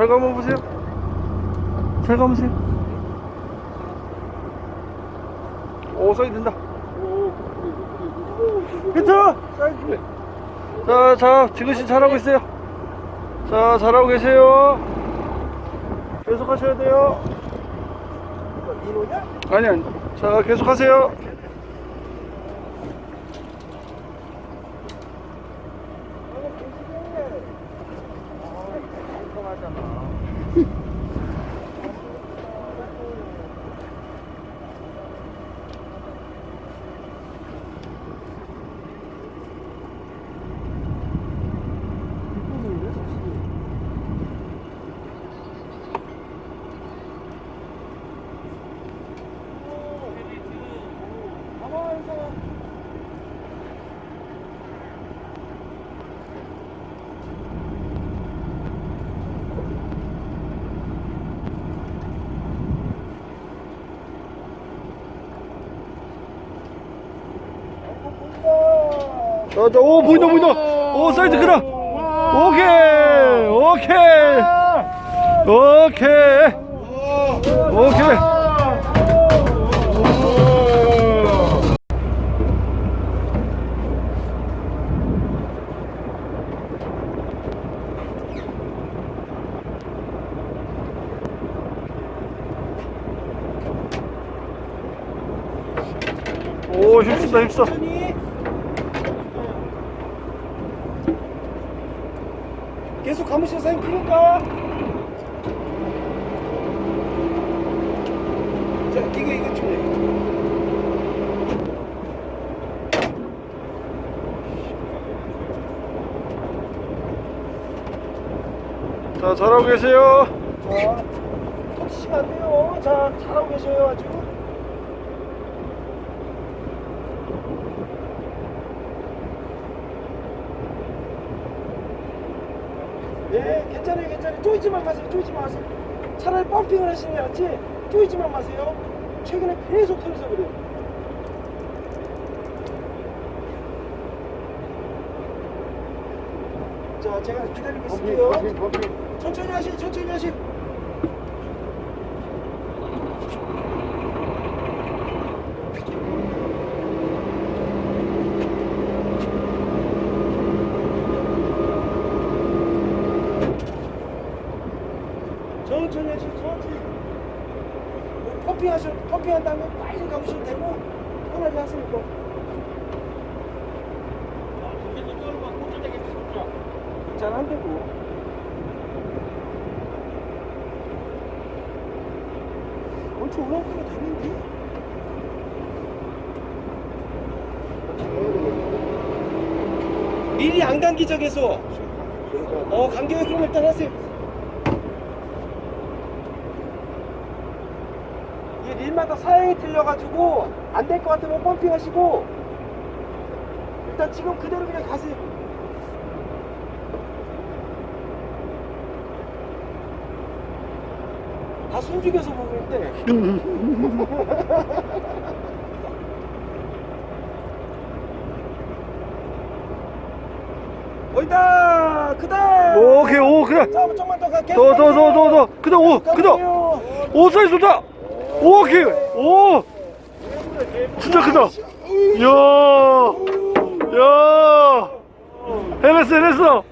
잘 감아보세요. 잘 감으세요. 오, 사이드 된다. 히트! 자, 자, 지그시 잘하고 있어요. 자, 잘하고 계세요. 계속 하셔야 돼요. 아니, 아니. 자, 계속 하세요. Hmm. 자, 자, 오, 보인다, 보인다. 오, 사이드 크다. 오케이, 오케이. 오케이. 오케이. 오, 힘쓰다. 천천히. 계속 감으신 사인 필요할까? 자, 이거 이거 좀 해. 자, 잘하고 계세요. 자, 터치시면 안 돼요. 자, 잘하고 계셔요, 아주. 네, 괜찮아요, 괜찮아요. 쪼이지만 마세요, 쪼이지만 마세요. 차라리 펌핑을 하시는 게 낫지, 쪼이지만 마세요. 최근에 계속 털려서 그래요. 자, 제가 기다리고 있을게요. 천천히 하시, 천천히 하시. 천천히 하시, 천천히. 뭐 퍼핑 하셔, 퍼핑한 다음에 빨리 가보셔도 되고 편하게 하세요. 또. 잘안 되고. 올라오는 거 다른데? 미리 안 감기 적에서 어 감기에 그럼 일단 하세요 릴마다 사양이 틀려가지고 안 될 것 같으면 펌핑 하시고 일단 지금 그대로 그냥 가세요 다 숨죽여서 보고 있는데 어이다 그다 오케이, 오, 그래. 자 조금만 더 가. 더, 더, 더, 더, 더. 그다, 오, 그다. 오, 사이즈 좋다. 오케이. 오. 진짜 크다. 이야. 야. 해냈어, 해냈어.